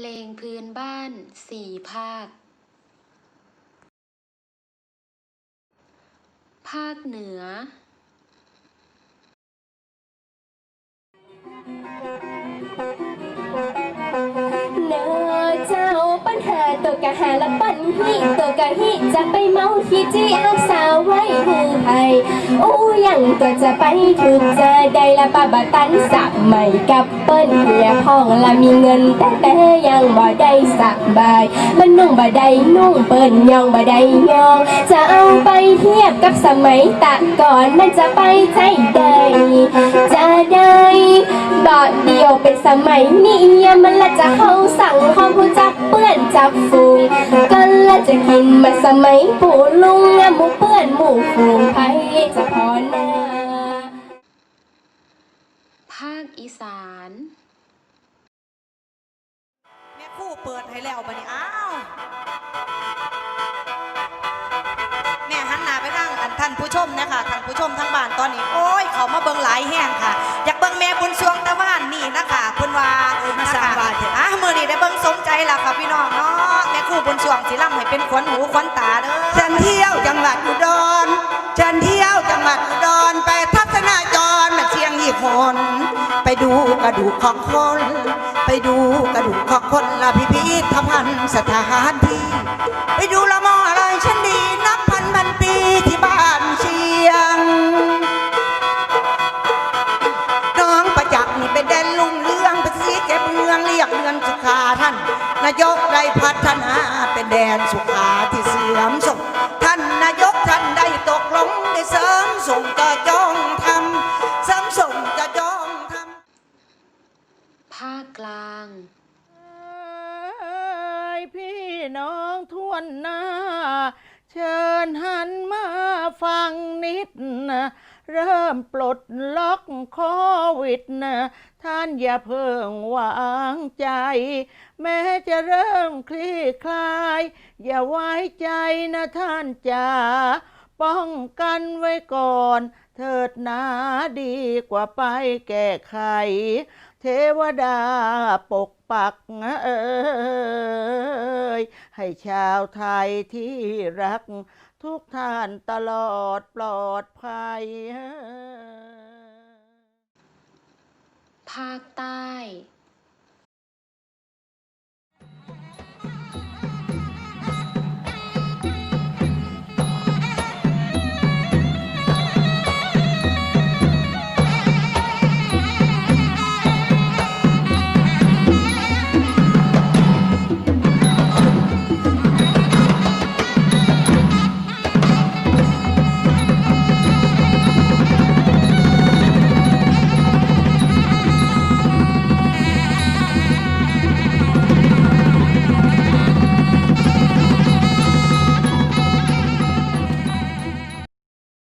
เพลงพื้นบ้านสี่ภาค ภาคเหนือ เนอเจ้าปัญหาตัวกะหาละปัญหิตัว กะหิจะไปเมาขี้จีอาสาวไว้หูไทยอู้ยังตัวจะไปถูกเจอได้ละปะบะตันสับใหม่กับเปิ้นเฮียห้องละมีเงินแต่แต่ยังบ่ได้สักบายมันนุ่งบ่ได้นุ่งเปิ้นยองบ่ได้ยอง จะเอาไปเทียบกับสมัยตะก่อนมันจะไปใจใดจะได้บอดเดียวเป็นสมัยนี้มันละจะเข้าสั่งห้องผู้จับเปื้อนจับฟูงก็ จะกินมาสมัยปู่ลุงหมูเปื้อนหมู่ฟูงไผจะพอนาภาคอีสานแม่คู่เปิดให้แล้วบัดนี้อ้าวแม่หันหน้าไปทางอันท่านผู้ชมนะคะท่านผู้ชมทั้งบ้านตอนนี้ โอ้ย เขามาเบิ่งหลายแห้งค่ะ อยากเบิ่งแม่บุญสวงตะวันนี่นะคะเพิ่นว่ามาสร้างบ้านอะมื้อนี้ได้เบิ่งสมใจแล้วค่ะพี่น้องเนาะ คู่บุญสวงสิล่ำให้เป็นขวัญหูขวัญตาเด้อฉันเที่ยวจังหวัดอุดรฉันเที่ยวจังหวัดอุดรไปทัศนาจรมาเชียงยี่หนไปดูกระดูกของคน ไปดูกระดูกของคนละพิพิธภัณฑ์สถานที่ ไปดูละมออะไรฉันดีนับพันพันปีที่บ้านเชียง น้องประจักษ์นี่เป็นแดนลุงเรืองเป็นสีเก็บเมืองเรียกเงินสุขาท่านนายกได้พัฒนา เป็นแดนสุขาที่เสื่อมส่งท่านนายกท่านได้ตกลงได้เสริมส่งจะจองทำเสริมส่งจะจองทำภาคกลางเอ้ยพี่น้องทวนหน้า เชิญหันมาฟังนิดนะ เริ่มปลดล็อกโควิดนะท่านอย่าเพิ่งวางใจ แม้จะเริ่มคลี่คลาย อย่าไว้ใจนะท่านจ๋าป้องกันไว้ก่อน เถิดนาดีกว่าไปแก้ไข เทวดาปกปักเอ่ ย ให้ชาวไทยที่รัก ทุกท่านตลอดปลอดภัย ภาคใต้